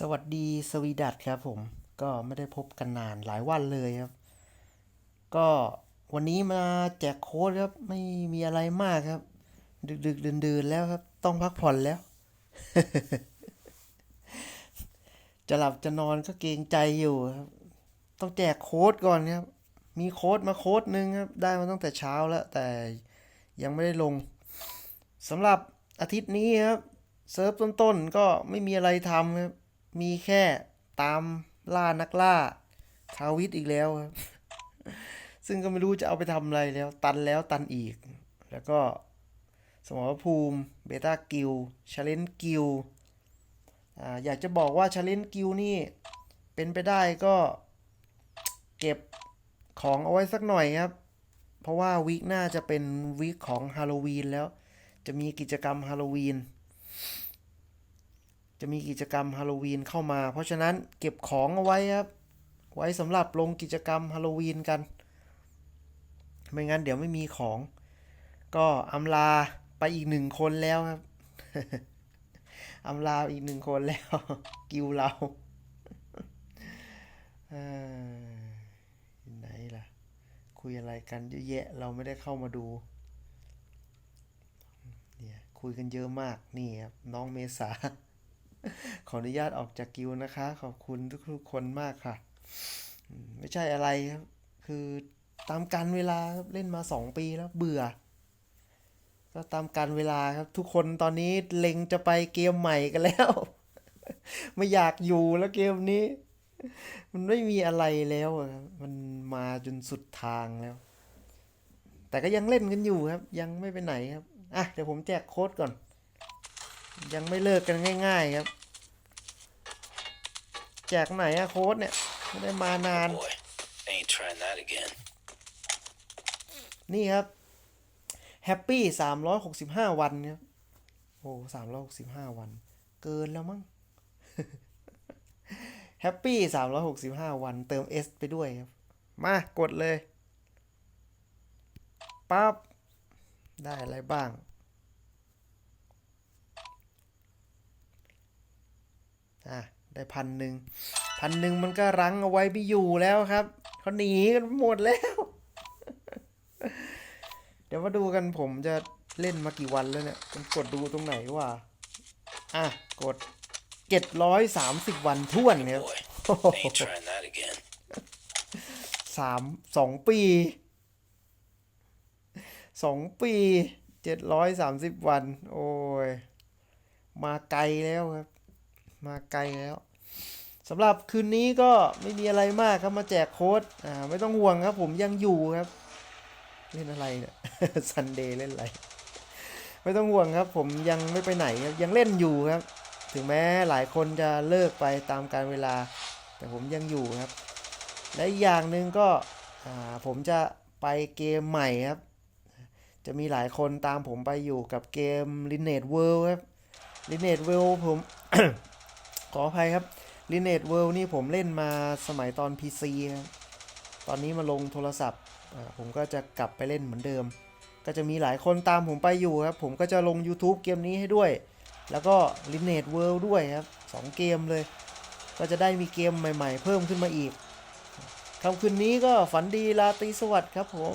สวัสดีสวีดัตครับผมก็ไม่ได้พบกันนานหลายวันเลยครับ ก็วันนี้มาแจกโค้ดครับ ไม่มีอะไรมากครับ ดึกดึกๆดื่นแล้วครับ ต้องพักผ่อนแล้ว จะหลับจะนอนก็เกรงใจอยู่ครับ ต้องแจกโค้ดก่อนครับ มีโค้ดมาโค้ดหนึ่งครับ ได้มาตั้งแต่เช้าแล้ว แต่ยังไม่ได้ลงสำหรับอาทิตย์นี้ครับเซิร์ฟต้นๆก็ไม่มีอะไรทำครับ มีแค่ตามล่านักล่าทาวิทอีกแล้วครับ ซึ่งก็ไม่รู้จะเอาไปทำอะไรแล้ว ตันแล้วตันอีก แล้วก็สมรภูมิเบต้ากิลชาเลนกิลอ่าอยากจะบอกว่าชาเลนกิลนี่เป็นไปได้ก็เก็บของเอาไว้สักหน่อยครับ เพราะว่าวีคหน้าจะเป็นวีคของฮาโลวีนแล้ว จะมีกิจกรรมฮาโลวีน จะมีกิจกรรมฮาโลวีนเข้ามา เพราะฉะนั้นเก็บของเอาไว้ครับ ไว้สำหรับลงกิจกรรมฮาโลวีนกัน ไม่งั้นเดี๋ยวไม่มีของ ก็อำลาไปอีกหนึ่งคนแล้วครับอำลาอีกหนึ่งคนแล้ว กิวเราไหนล่ะ คุยอะไรกันเยอะแยะ เราไม่ได้เข้ามาดูเนี่ยคุยกันเยอะมาก นี่ครับ น้องเมษา ขออนุญาตออกจากกิวนะคะ ขอบคุณทุกๆคนมากค่ะ ไม่ใช่อะไรครับ คือตามการเวลาเล่นมาสองปีแล้วเบื่อ ก็ตามการเวลาครับ ทุกคนตอนนี้เล็งจะไปเกมใหม่กันแล้ว ไม่อยากอยู่แล้วเกมนี้ มันไม่มีอะไรแล้วมันมาจนสุดทางแล้ว แต่ก็ยังเล่นกันอยู่ครับ ยังไม่ไปไหนครับ อะเดี๋ยวผมแจกโค้ดก่อน ยังไม่เลิกกันง่าย ๆครับแจกไหนอะโค้ดเนี่ย ไม่ได้มานาน Boy, ain't trying that again. นี่ครับแฮปปี้สามร้อยหกสิบห้าวันครับ โอ้สามร้อยหกสิบห้าวัน เกินแล้วมั้งแฮปปี้สามร้อยหกสิบห้าวันเติม S ไปด้วยครับ มากดเลย ปั๊บ ได้อะไรบ้าง อะได้พันหนึ่งพันหนึ่งมันก็รั้งเอาไว้ไม่อยู่แล้วครับเขาหนีกันหมดแล้ว เดี๋ยวมาดูกันผมจะเล่นมากี่วันแล้วเนี่ยผมกดดูตรงไหนว่าอะกดเจ็ดร้อยสามสิบวันท่วนครับสามสองปีสองปีเจ็ดร้อยสามสิบวัน โอ้ย มาไกลแล้วครับ มาไกลแล้วสำหรับคืนนี้ก็ไม่มีอะไรมากครับมาแจกโค้ดอ่าไม่ต้องห่วงครับผมยังอยู่ครับ เล่นอะไรเนี่ยซันเดย์เล่นอะไรไม่ต้องห่วงครับ ผมยังไม่ไปไหนครับยังเล่นอยู่ครับ ถึงแม้หลายคนจะเลิกไปตามการเวลา แต่ผมยังอยู่ครับ และอีกอย่างหนึ่งก็ผมจะไปเกมใหม่ครับ จะมีหลายคนตามผมไปอยู่กับเกม l i n e a g e World ครับ l i n e a g e World ผม ขออภัยครับ l i n e a g e World นี่ผมเล่นมาสมัยตอน PC ครับตอนนี้มาลงโทรศัพท์ผมก็จะกลับไปเล่นเหมือนเดิม ก็จะมีหลายคนตามผมไปอยู่ครับ ผมก็จะลง YouTube เกมนี้ให้ด้วย แล้วก็ l i n e a g e World ด้วยครับสองเกมเลย ก็จะได้มีเกมใหม่ ๆ เพิ่มขึ้นมาอีกคำคืนนี้ก็ฝันดีราตรีสวัสดิ์ครับผม